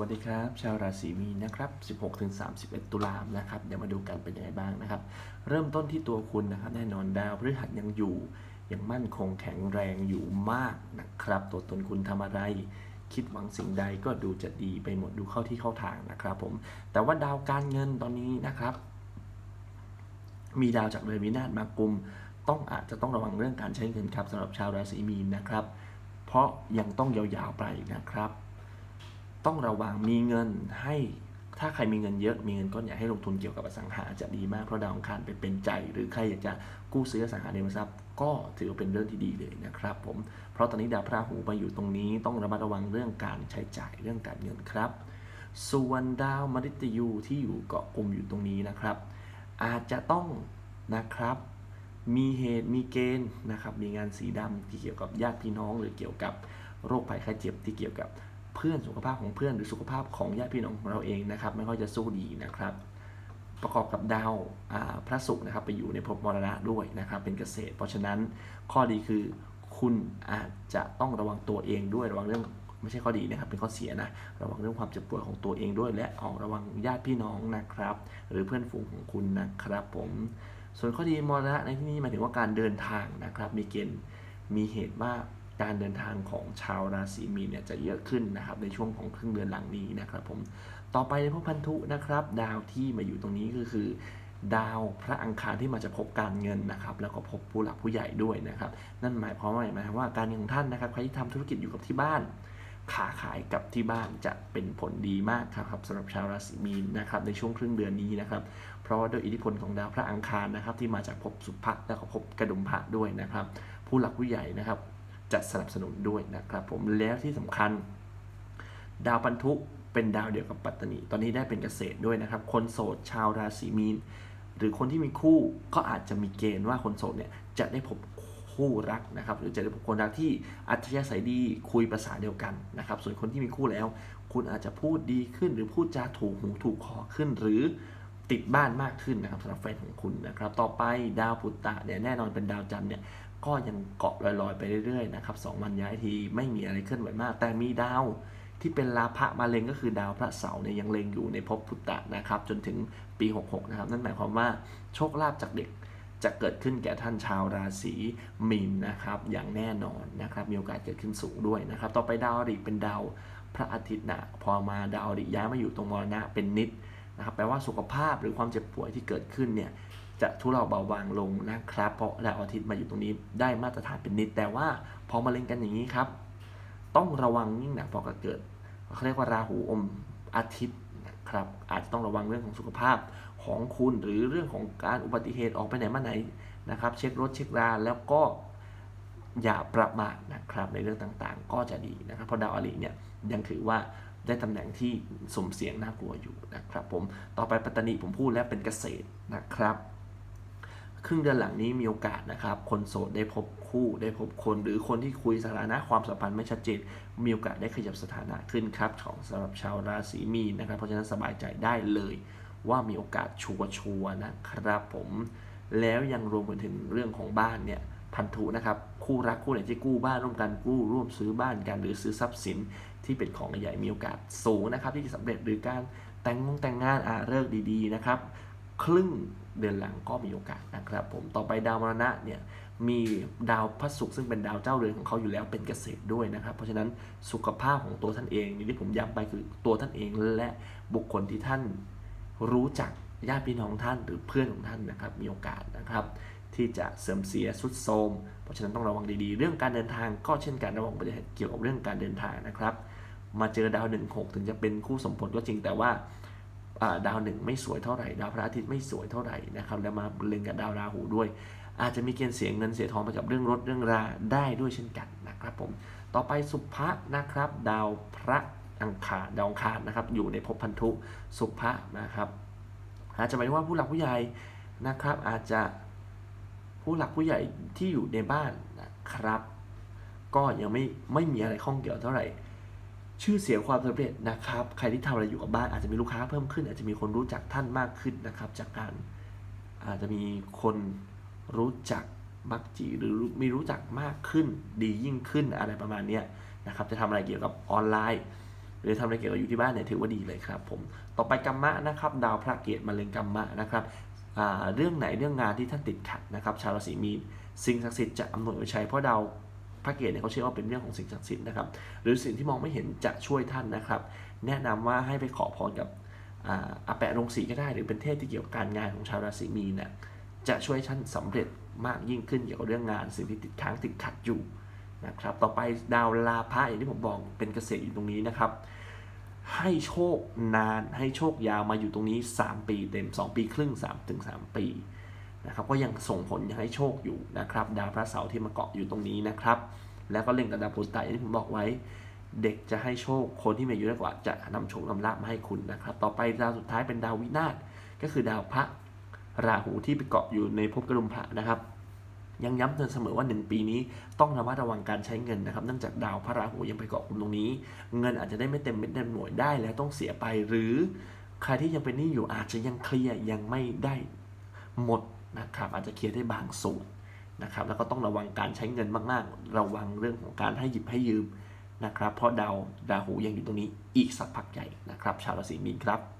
วัสดีครับ ชาวราศีมีนนะครับ 16-31 ตุลาคมนะครับ เดี๋ยวมาดูกันเป็นยังไงบ้างนะครับ เริ่มต้นที่ตัวคุณนะครับ แน่นอนดาวพฤหัสยังอยู่ยังมั่นคงแข็งแรงอยู่มากนะครับ ตัวตนคุณทำอะไร คิดหวังสิ่งใดก็ดูจะดีไปหมดดูเข้าที่เข้าทางนะครับผม แต่ว่าดาวการเงินตอนนี้นะครับ มีดาวจากเรือนวินาศมากุม ต้องอาจจะต้องระวังเรื่องการใช้เงินครับสำหรับชาวราศีมีนนะครับ เพราะยังต้องยาวๆไปนะครับ ต้องระวังมีเงินให้ถ้าใครมีเงินเยอะมีเงินก้อนใหญ่ให้ลงทุนเกี่ยวกับอสังหาจะดีมากเพราะดาวอังคารไปเป็นใจ หรือใครอยากจะกู้ซื้ออสังหาริมทรัพย์ก็ถือว่าเป็นเรื่องที่ดีเลยนะครับผมเพราะตอนนี้ดาวพระหูมาอยู่ตรงนี้ต้องระมัดระวังเรื่องการใช้จ่ายเรื่องการเงินครับ ส่วนดาวมฤตยูที่อยู่เกาะกลุ่มอยู่ตรงนี้นะครับ อาจจะต้องนะครับมีเหตุมีเกณฑ์นะครับมีงานสีดำที่เกี่ยวกับญาติพี่น้องหรือเกี่ยวกับโรคภัยไข้เจ็บที่เกี่ยวกับ เพื่อนสุขภาพของเพื่อนหรือสุขภาพของญาติพี่น้องของเราเองนะครับ ไม่ค่อยจะสู้ดีนะครับ ประกอบกับดาวพระศุกร์นะครับ ไปอยู่ในภพมรณะด้วยนะครับ เป็นเกษตร เพราะฉะนั้นข้อดีคือคุณอาจจะต้องระวังตัวเองด้วยระวังเรื่องไม่ใช่ข้อดีนะครับ เป็นข้อเสียนะ ระวังเรื่องความเจ็บป่วยของตัวเองด้วย และออกระวังญาติพี่น้องนะครับ หรือเพื่อนฝูงของคุณนะครับ ผม ส่วนข้อดีมรณะในที่นี้หมายถึงว่าการเดินทางนะครับ มีเกณฑ์มีเหตุว่า การเดินทางของชาวราศีมีนเนี่ยจะเยอะขึ้นนะครับในช่วงของครึ่งเดือนหลังนี้นะครับผมต่อไปในพวกพันธุนะครับ ดาวที่มาอยู่ตรงนี้ก็คือ ดาวพระอังคารที่มาจะพบการเงินนะครับแล้วก็พบผู้หลักผู้ใหญ่ด้วยนะครับนั่นหมายความว่าหมายความว่าการเงินของท่านนะครับใครที่ทำธุรกิจอยู่กับที่บ้านขาขายกับที่บ้านจะเป็นผลดีมากครับสำหรับชาวราศีมีนนะครับในช่วงครึ่งเดือนนี้นะครับ เพราะว่าด้วยอิทธิพลของดาวพระอังคารนะครับที่มาจากภพสุภะแล้วก็ภพกระดุมพระด้วยนะครับ ผู้หลักผู้ใหญ่นะครับ จะสนับสนุนด้วยนะครับผมแล้วที่สำคัญ ดาวพันธุเป็นดาวเดียวกับปัตตานีตอนนี้ได้เป็นเกษตรด้วยนะครับ คนโสดชาวราศีมีน หรือคนที่มีคู่ก็อาจจะมีเกณฑ์ว่าคนโสดเนี่ยจะได้พบคู่รักนะครับ หรือจะได้พบคนรักที่อัธยาศัยดีคุยภาษาเดียวกันนะครับ ส่วนคนที่มีคู่แล้ว คุณอาจจะพูดดีขึ้น หรือพูดจาถูกหูถูกคอขึ้น หรือติดบ้านมากขึ้นนะครับสำหรับแฟนของคุณนะครับ ต่อไปดาวพุตตะเนี่ยแน่นอนเป็นดาวจันทร์เนี่ย ก็ยังเกาะลอยๆไปเรื่อยๆนะครับสองวันย้ายทีไม่มีอะไรเคลื่อนไหวมาก แต่มีดาวที่เป็นลาภะมาเล็งก็คือดาวพระเสาร์เนี่ยยังเล็งอยู่ในภพพุตตะนะครับ จนถึงปี 66 นะครับ นั่นหมายความว่าโชคลาภจากเด็กจะเกิดขึ้นแก่ท่านชาวราศีมีนนะครับ อย่างแน่นอนนะครับมีโอกาสเกิดขึ้นสูงด้วยนะครับ ต่อไปดาวอริเป็นดาวพระอาทิตย์นะพอมาดาวอริย้ายมาอยู่ตรงมรณะเป็นนิดนะครับแปลว่าสุขภาพหรือความเจ็บป่วยที่เกิดขึ้นเนี่ย จะทุเลาเบาบางลงนะครับ เพราะดาวอาทิตย์มาอยู่ตรงนี้ได้มาตรฐานเป็นนิด แต่ว่าพอมาเล็งกันอย่างนี้ครับ ต้องระวังยิ่งหนักพอเกิดเขาเรียกว่าราหูอมอาทิตย์นะครับอาจจะต้องระวังเรื่องของสุขภาพของคุณหรือเรื่องของการอุบัติเหตุออกไปไหนมาไหนนะครับ เช็ครถเช็คราแล้วก็อย่าประมาทนะครับในเรื่องต่างๆ ก็จะดีนะครับเพราะดาวอริเนี่ยยังถือว่าได้ตำแหน่งที่สมเสียงน่ากลัวอยู่นะครับผมต่อไปปัตตานีผมพูดแล้วเป็นเกษตรนะครับ ครึ่งเดือนหลังนี้มีโอกาสนะครับ คนโสดได้พบคู่ได้พบคนหรือคนที่คุยสถานะความสัมพันธ์ไม่ชัดเจนมีโอกาสได้ขยับสถานะขึ้นครับของสำหรับชาวราศีมีนนะครับ เพราะฉะนั้นสบายใจได้เลยว่ามีโอกาสชัวร์ๆนะครับผมแล้วยังรวมไปถึงเรื่องของบ้านเนี่ยพันธุนะครับคู่รักคู่ไหนที่กู้บ้านร่วมกันกู้ร่วมซื้อบ้านกันหรือซื้อทรัพย์สินที่เป็นของใหญ่มีโอกาสสูงนะครับที่จะสำเร็จหรือการแต่งงงแต่งงานอาเลิกดีๆนะครับ ครึ่งเดือนหลังก็มีโอกาสนะครับผมต่อไปดาวมรณะเนี่ยมีดาวพระศุกร์ซึ่งเป็นดาวเจ้าเรือนของเขาอยู่แล้วเป็นเกษตรด้วยนะครับ เพราะฉะนั้นสุขภาพของตัวท่านเองอย่างที่ผมย้ำไปคือตัวท่านเองและบุคคลที่ท่านรู้จักญาติพี่น้องท่านหรือเพื่อนของท่านนะครับมีโอกาสนะครับที่จะเสื่อมเสียสุดโทรมเพราะฉะนั้นต้องระวังดีๆ เรื่องการเดินทางก็เช่นกันระวังอุบัติเหตุเกี่ยวกับเรื่องการเดินทางนะครับ มาเจอดาวหนึ่งหกถึงจะเป็นคู่สมผลก็จริงแต่ว่า ดาวหนึ่งไม่สวยเท่าไหร่ ดาวพระอาทิตย์ไม่สวยเท่าไหร่นะครับ แล้วมาเล็งกับดาวราหูด้วย อาจจะมีเกณฑ์เสียเงินเสียทองไปกับเรื่องรถเรื่องราได้ด้วยเช่นกันนะครับผม ต่อไปสุภะนะครับ ดาวพระอังคารดาวอังคารนะครับ อยู่ในภพพันธุสุภะนะครับ อาจจะหมายถึงว่าผู้หลักผู้ใหญ่นะครับ อาจจะผู้หลักผู้ใหญ่ที่อยู่ในบ้านนะครับ ก็ยังไม่ไม่มีอะไรข้องเกี่ยวเท่าไหร่ ชื่อเสียงความสำเร็จนะครับ ใครที่ทำอะไรอยู่กับบ้านอาจจะมีลูกค้าเพิ่มขึ้น อาจจะมีคนรู้จักท่านมากขึ้นนะครับ จากการอาจจะมีคนรู้จักมักจีหรือมีรู้จักมากขึ้นดียิ่งขึ้นอะไรประมาณนี้นะครับ จะทำอะไรเกี่ยวกับออนไลน์ หรือทำอะไรเกี่ยวกับอยู่ที่บ้านเนี่ยถือว่าดีเลยครับผมต่อไปกรรมะนะครับ ดาวพระเกตมาเล็งกรรมะนะครับเรื่องไหนเรื่องงานที่ท่านติดขัดนะครับ ชาวราศีมีนสิ่งศักดิ์สิทธิ์จะอำนวยอวยชัยเพราะดาว พระเกตเนี่ยเขาเชื่อว่าเป็นเรื่องของสิ่งศักดิ์สิทธิ์นะครับ หรือสิ่งที่มองไม่เห็นจะช่วยท่านนะครับ แนะนำว่าให้ไปขอพรกับอ่าอาแปะลงสีก็ได้ หรือเป็นเทพที่เกี่ยวกับการงานของชาวราศีมีนเนี่ยจะช่วยท่านสำเร็จมากยิ่งขึ้นเกี่ยวกับเรื่องงาน สิ่งที่ติดค้างติดขัดอยู่นะครับต่อไปดาวลาภะอย่างที่ผมบอกเป็นเกษตรอยู่ตรงนี้นะครับ ให้โชคนานให้โชคยาวมาอยู่ตรงนี้ 3 ปีเต็ม 2 ปีครึ่ง3ถึง3ปี นะครับก็ยังส่งผลยังให้โชคอยู่นะครับดาวพระเสาร์ที่มาเกาะอยู่ตรงนี้นะครับ แล้วก็เล็งกับดาวพุธอย่างที่ผมบอกไว้ เด็กจะให้โชคคนที่มีอายุน้อยกว่าจะนำโชคนำลาภมาให้คุณนะครับ ต่อไปดาวสุดท้ายเป็นดาววินาศก็คือดาวพระราหูที่ไปเกาะอยู่ในภพกระดุมพระนะครับ ยังย้ำเตือนเสมอว่า 1 ปีนี้ต้องระมัดระวังการใช้เงินนะครับ เนื่องจากดาวพระราหูยังไปเกาะกลุ่มตรงนี้ เงินอาจจะได้ไม่เต็มเม็ดเต็มหน่วยได้แล้วต้องเสียไปหรือใครที่ยังเป็นหนี้อยู่อาจจะยังเคลียร์ยังไม่ได้หมด นะครับอาจจะเคลียร์ได้บางส่วนนะครับแล้วก็ต้องระวังการใช้เงินมากๆ ระวังเรื่องของการให้หยิบให้ยืมนะครับเพราะดาวดาหูยังอยู่ตรงนี้อีกสักพักใหญ่นะครับ ชาวราศีมีนครับ